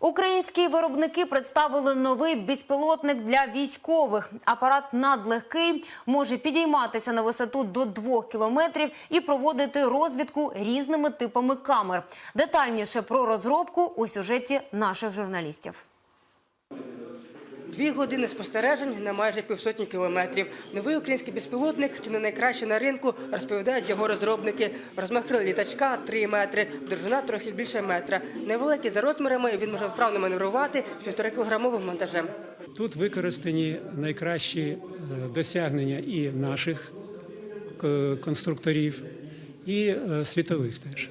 Українські виробники представили новий безпілотник для військових. Апарат надлегкий може підійматися на висоту до 2 кілометрів і проводити розвідку різними типами камер. Детальніше про розробку у сюжеті наших журналістів. Дві години спостережень на майже півсотні кілометрів. Новий український безпілотник чи не найкраще на ринку, розповідають його розробники. Розмах крил літачка 3 метри, довжина трохи більше метра. Невеликий за розмірами, він може вправно маневрувати півтора кілограмовим монтажем. Тут використані найкращі е, досягнення і наших е, конструкторів, і е, світових теж.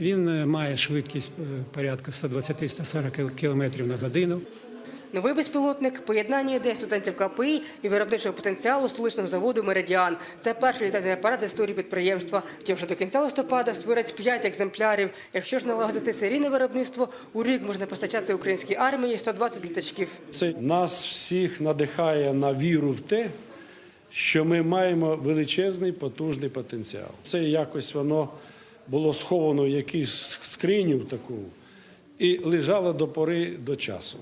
Він має швидкість порядка 120-140 км на годину. Новий безпілотник поєднання ідей студентів КПІ і виробничого потенціалу столичного заводу Меридіан. Це перший літальний апарат з історії підприємства. Втім, що до кінця листопада створять 5 екземплярів. Якщо ж налагодити серійне виробництво, у рік можна постачати українській армії 120 літачків. Це нас всіх надихає на віру в те, що ми маємо величезний потужний потенціал. Це якось воно було сховано в якійсь скриню таку і лежало до пори до часу.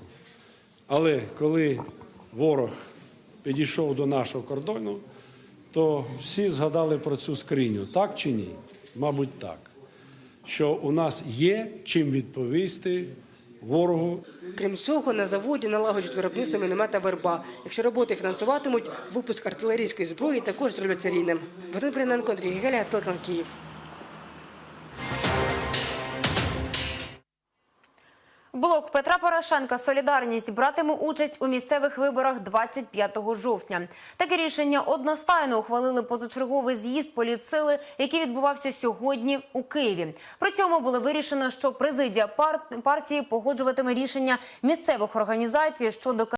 Але коли ворог підійшов до нашого кордону, то всі згадали про цю скриню, так чи ні? Мабуть, так. Що у нас є чим відповісти ворогу Крім цього, на заводі налагоджують виробництво міномета «Верба». Якщо роботи фінансуватимуть, випуск артилерійської зброї також зроблять серійним. Вадим Приненко, Андрій Геля, Телеканал Київ. Блок Петра Порошенка Солідарність братиме участь у місцевих виборах 25 жовтня. Таке рішення одностайно ухвалили позачерговий з'їзд політсили, який відбувався сьогодні у Києві. При цьому було вирішено, що президія партії погоджуватиме рішення місцевих організацій щодо